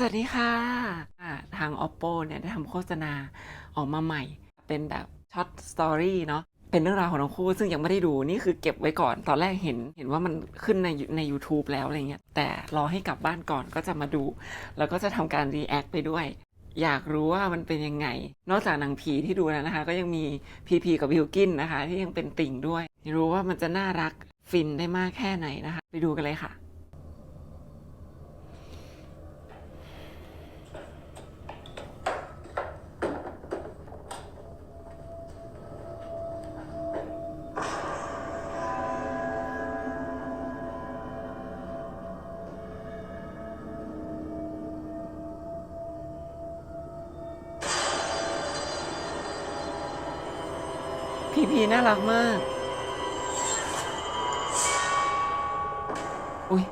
สวัสดีค่ะทาง oppo เนี่ยได้ทำโฆษณาออกมาใหม่ เป็นแบบช็อตสตอรี่เนาะเป็นเรื่องราวของทั้งคู่ซึ่งยังไม่ได้ดูนี่คือเก็บไว้ก่อน ตอนแรกเห็นเห็นว่ามันขึ้นในใน u t u b e แล้วอะไรเงี้ยแต่รอให้กลับบ้านก่อนก็จะมาดู แล้วก็จะทำการ react ไปด้วย อยากรู้ว่ามันเป็นยังไง นอกจากหนังผีที่ดูแล้วนะคะ ก็ยังมีพีพีกับบิวกินนะคะ ที่ยังเป็นติ่งด้วยรู้ว่ามันจะน่ารักฟินได้มากแค่ไหนนะคะ ไปดูกันเลยค่ะ พีพีน่ารักมาก อุ้ย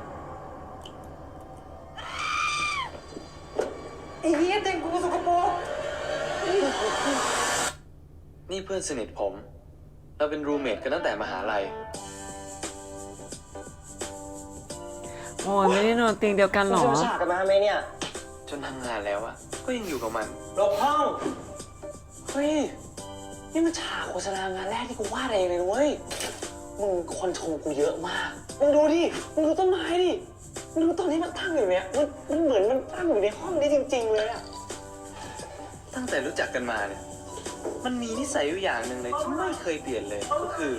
ไอ้เหี้ยเต็งกูสกปรกนี่เพื่อนสนิทผม เราเป็นรูเมทกันตั้งแต่มหาลัย โอ้ยไม่ได้นอนเตียงเดียวกันเหรอ จะมาฉากกันมาไหมเนี่ย จนทำงานแล้วอะก็ยังอยู่กับมัน หลบห้อง เฮ้ย นี่มันฉากโฆษณางานแรกที่กูวาดเองเลยนะเว้ย มึงคนชมกูเยอะมาก มึงดูดิ มึงดูต้นไม้ดิ มึงดูตอนนี้มันตั้งอยู่เนี่ย มันมันเหมือนมันตั้งอยู่ในห้องนี้จริง ๆ เลยอะตั้งแต่รู้จักกันมาเนี่ย มันมีนิสัยอยู่อย่างหนึ่งเลยที่ไม่เคยเปลี่ยนเลยก็คือ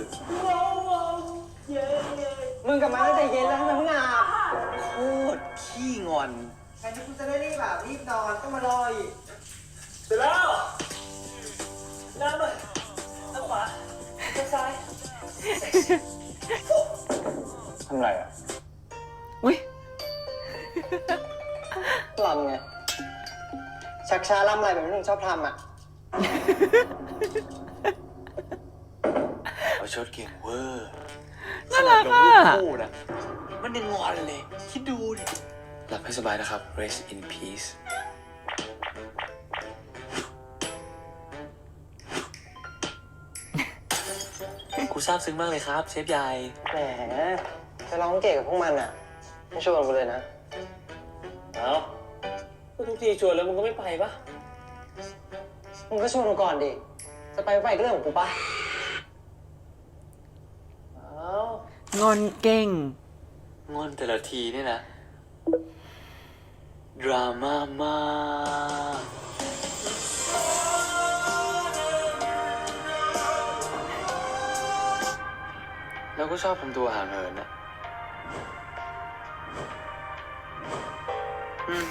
มึงกับมันตั้งแต่เย็นแล้วทำไมมึงอาบโคตรขี้งอน แทนที่กูจะได้รีบแบบรีบนอนก็มารออีก เสร็จแล้วน้ำเลาลำอะไรแบบที่มึงชอบทำอะ เอาชดเก่งเวอร์น่ารักขอะนาดกับลูกคู่นะมันยังงอนเลย คิดดูดิหลับให้สบายนะครับ rest in peace กูซาบซึ้งมากเลยครับ เชฟใหญ่แหมไปร้องเก่งกับพวกมันอะ ไม่ชวนกูเลยนะ เอ้าก็ทุกทีชวนแล้วมึงก็ไม่ไปปะ มึงก็ชวนกูก่อนดิ จะไปไม่ไปก็เรื่องของกูปะเอ้างอนเก่ง งอนแต่ละทีเนี่ยนะ ดราม่ามากแล้วก็ชอบทำตัวห่างเหินนะอืม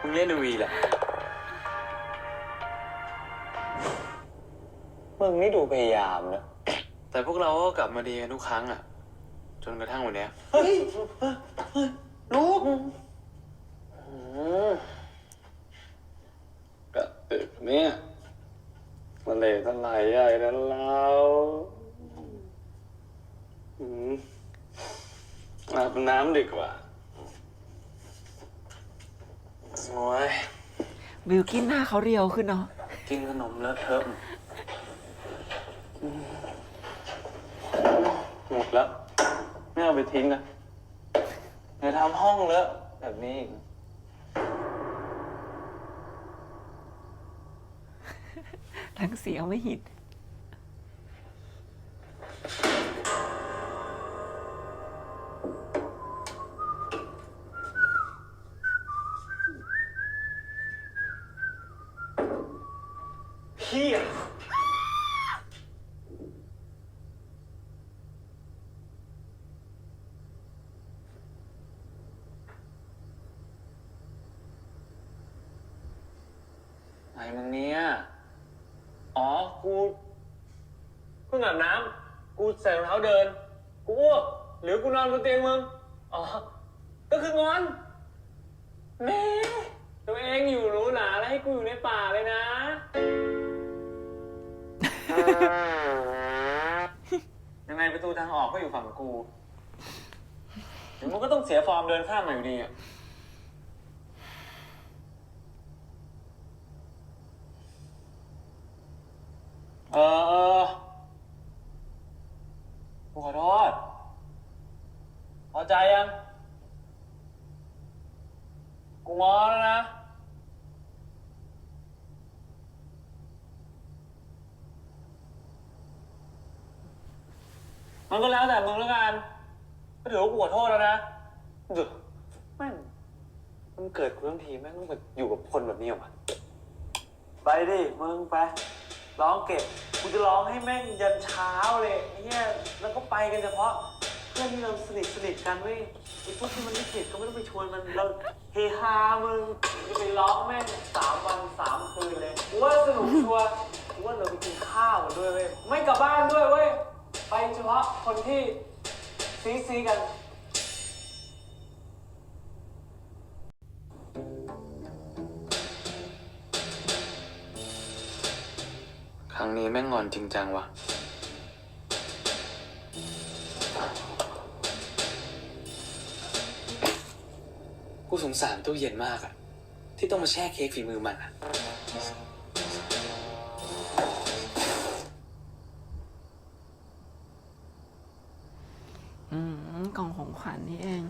มึงเล่นดูวีแหละ มึงนี่ดูพยายามนะ แต่พวกเราก็กลับมาดีกันทุกครั้งอะ จนกระทั่งวันเนี้ยเฮ้ยลูกกะตึกเนี่ยมันเลยทลายใหญ่นั้นเราอืมอาบน้ำดีกว่าโอ้ยบิวกินหน้าเขาเรียวขึ้นเนาะ กินขนมเลอะเทอะ กแล้ว ไม่เอาไปทิ้งนะอย่าทำห้องเลอะแบบนี้อีกหลังเสียงไม่หิด มึงเนี่ย อ๋อ กูเพิ่งอาบน้ำ กูใส่รองเท้าเดิน กูอ้วกหรือกูนอนบนเตียงมึง อ๋อ ก็คืองอน แม่ตัวเองอยู่หรูหราแล้วให้กูอยู่ในป่าเลยนะ ยังไงประตูทางออกก็อยู่ฝั่งกูเดี๋ยวมึงก็ต้องเสียฟอร์มเดินข้ามมาอยู่ดีอะ เออเออกูขอโทษพอใจยัง กูงอแล้วนะ มันก็แล้วแต่มึงแล้วกันก็ถือว่ากูขอโทษแล้วนะเดี๋ยวแม่งมันเกิดกูทั้งทีแม่งต้องมาอยู่กับคนแบบนี้เหรอวะไปดิมึงไปร้องเก็บ กูจะร้องให้แม่งยันเช้าเลยไอ้เหี้ยแล้วก็ไปกันเฉพาะ เพื่อนที่เราสนิทสนิทกันเว้ยไอ้พวกที่มันไม่สนิทก็ไม่ต้องไปชวนมันเราเฮฮามึงจะไปร้องแม่งสามวันสามคืนเลยกูว่าสนุกชัวร์กูว่าเราไปกินข้าวกันด้วยเว้ยไม่กลับบ้านด้วยเว้ยไปเฉพาะคนที่ซีซีกัน นี้แม่งงอนจริงจังวะกูสงสารตู้เย็นมากอะที่ต้องมาแช่เค้กฝีมือมันอะอืมกล่องของขวัญนี่เอง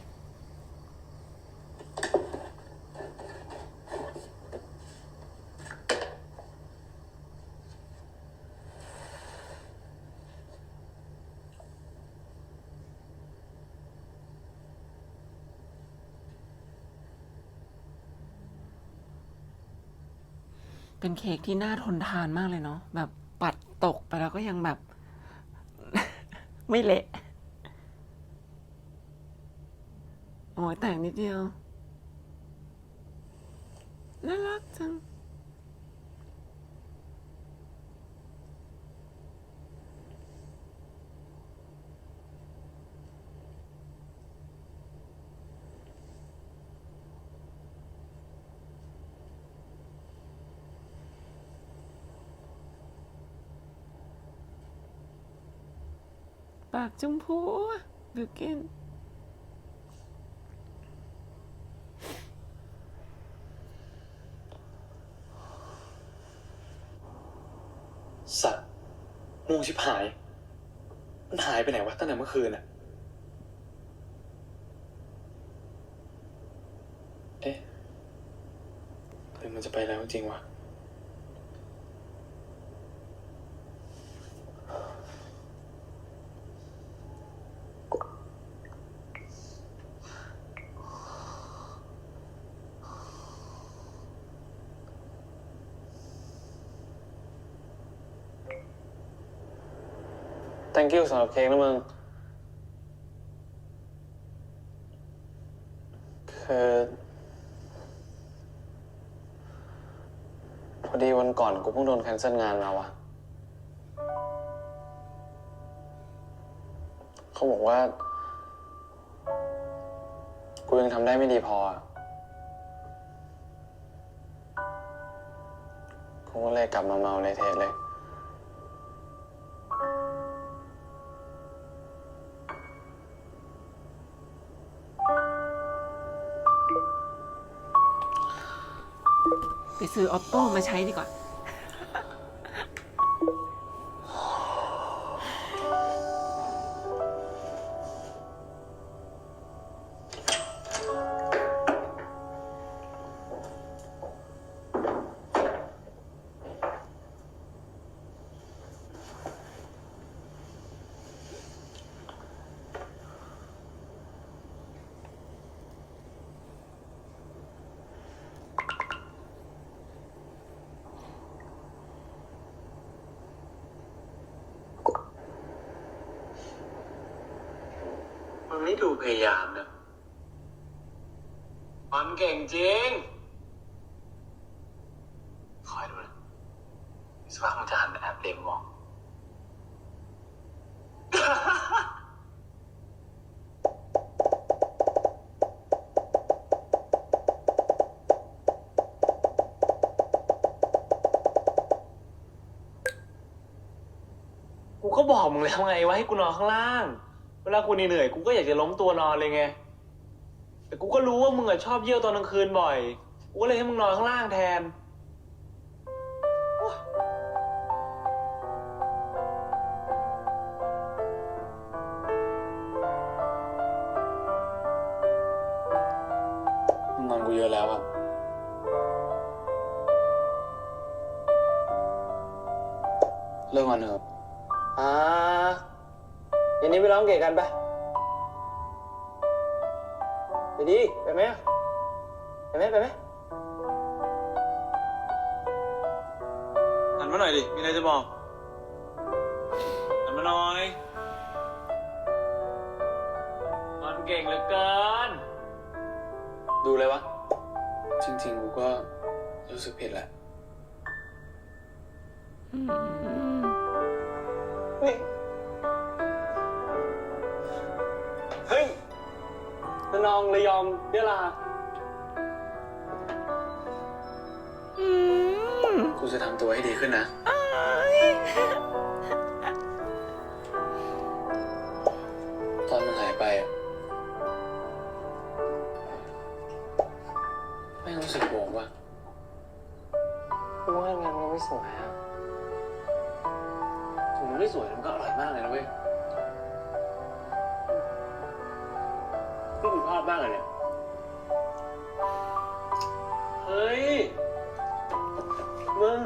เป็นเค้กที่น่าทนทานมากเลยเนาะแบบปัดตกไปแล้วก็ยังแบบ ไม่เละโอ้ยแต่งนิดเดียวน่ารักจัง ปากชมพูอะบิวกินสัตว์งูชิบหาย มันหายไปไหนวะตั้งแต่เมื่อคืนอะเอ๊ะหรือมันจะไปแล้วจริงวะ thank you สำหรับเค้กนะมึง คือ พอดีวันก่อนกูเพิ่งโดนแคนเซิลงานมาวะเขาบอกว่า กูยังทำได้ไม่ดีพออะกูก็เลยกลับมาเมาเลยเทะเลย ซื้อออโต้มาใช้ดีกว่า นไม่ดูพยายามนะมันเก่งจริง คอยดูนะสักพักมันจะหันแอบเล็งมอง กูก็บอกมึงแล้วไงว่าให้กูนอนข้างล่าง เวลากูเหนื่อยๆกูก็อยากจะล้มตัวนอนเลยไง แต่กูก็รู้ว่ามึงอะชอบเยี่ยวตอนกลางคืนบ่อย กูก็เลยให้มึงนอนข้างล่างแทน มึงงอนกูเยอะแล้วอะเลิกงอนเถอะ เย็นนี้ไปร้องเกะกันปะไปดิไปไหมอะไปไหมไปไหมหันมาหน่อยดิ มีอะไรจะบอกหันมาหน่อยมันเก่งเหลือเกิน ดูเลยวะ จริงๆ กูก็รู้สึกผิดแหละอืมนี่ ระนองระยองยะลาอืมกูจะทำตัวให้ดีขึ้นนะอ้ายตอนมึงหายไปอะไม่รู้สึกโกงว่ะกูว่างานมันไม่สวยอะถึงมันไม่สวยแต่มันก็อร่อยมากเลยนะเว้ย นี่กูชอบมากเลยเนี่ย เฮ้ย มึง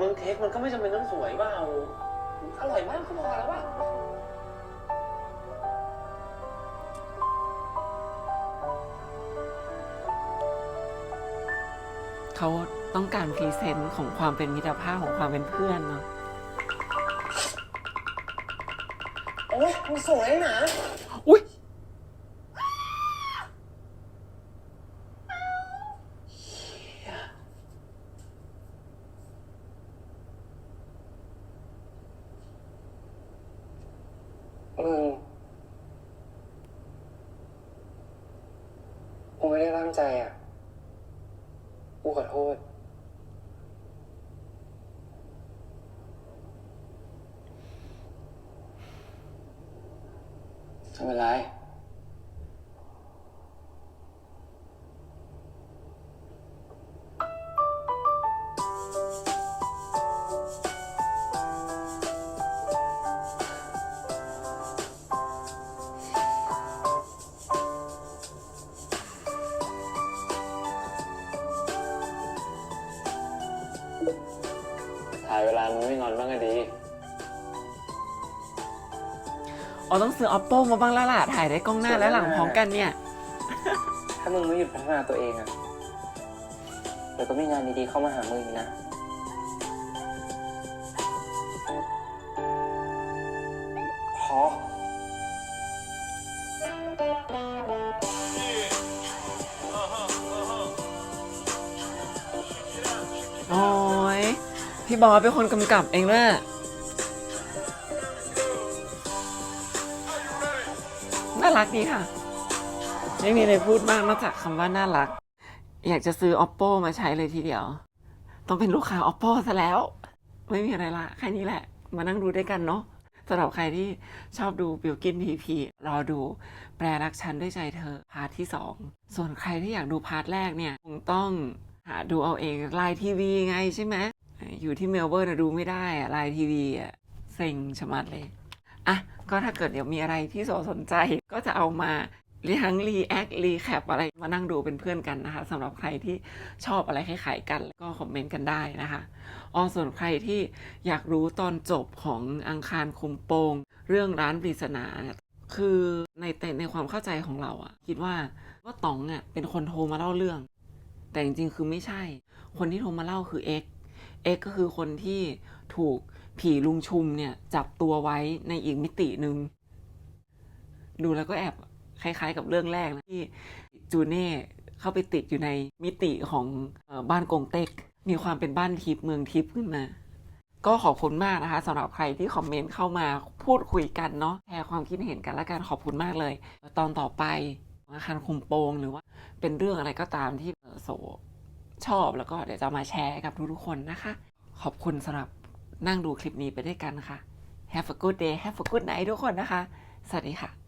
มึงเค้กมันก็ไม่จำเป็นต้องสวยเปล่าอร่อยมากก็พอแล้วป่ะเขาต้องการพรีเซนต์ของความเป็นมิตรภาพของความเป็นเพื่อนเนาะ โอ้ยมึงสวยนะ ไม่ได้ตั้งใจอะ กูขอโทษ ไม่เป็นไรายเวลามึงไม่งอนบ้างก็ดี อ๋อต้องซื้อ oppo มาบ้างแล้วล่ะ ถ่ายได้กล้องหน้าและหลังพร้อมกันเนี่ย ถ้ามึงไม่หยุดพัฒนาตัวเองอะเดี๋ยวก็มีงานดีๆเข้ามาหามึงอีกนะ พอ พี่บอสเป็นคนกำกับเองด้วย น่ารักดีค่ะ ไม่มีอะไรพูดมากนอกจากคำว่าน่ารัก อยากจะซื้อ oppo มาใช้เลยทีเดียว ต้องเป็นลูกค้า oppo ซะแล้ว ไม่มีอะไรละแค่นี้แหละ มานั่งดูด้วยกันเนาะสำหรับใครที่ชอบดูบิวกินพีพีรอดูแปรรักฉันด้วยใจเธอ พาร์ทที่ 2 ส่วนใครที่อยากดูพาร์ทแรกเนี่ย คงต้องหาดูเอาเองไลน์ทีวีไงใช่ไหม อยู่ที่เมลเบิร์นดูไม่ได้อะไลน์ทีวีอะเซ็งชะมัดเลยอะก็ถ้าเกิดเดี๋ยวมีอะไรที่โสสนใจก็จะเอามาทั้งรีแอครีแคปอะไรมานั่งดูเป็นเพื่อนกันนะคะสำหรับใครที่ชอบอะไรคล้ายๆกันก็คอมเมนต์กันได้นะคะอ๋อส่วนใครที่อยากรู้ตอนจบของอังคารคุมโปง เรื่องร้านปริศนาคือในแต่ในความเข้าใจของเราอะคิดว่าว่าต๋องอะเป็นคนโทรมาเล่าเรื่อง แต่จริงๆคือไม่ใช่ คนที่โทรมาเล่าคือเอ็ก เอกก็คือคนที่ถูกผีลุงชุมเนี่ย จับตัวไว้ในอีกมิติหนึ่ง ดูแล้วก็แอบคล้ายๆ กับเรื่องแรกนะที่จูเน่เข้าไปติดอยู่ในมิติของบ้านกงเต็ก มีความเป็นบ้านทิพย์เมืองทิพย์ขึ้นมา ก็ขอบคุณมากนะคะสำหรับใครที่คอมเมนต์เข้ามาพูดคุยกันเนาะแชร์ความคิดเห็นกันและกันขอบคุณมากเลย ตอนต่อไปอาคารคุมโปงหรือว่าเป็นเรื่องอะไรก็ตามที่เอ่อโส ชอบแล้วก็เดี๋ยวจะมาแชร์กับทุกๆคนนะคะ ขอบคุณสำหรับนั่งดูคลิปนี้ไปด้วยกันค่ะ Have a good day Have a good night ทุกคนนะคะ สวัสดีค่ะ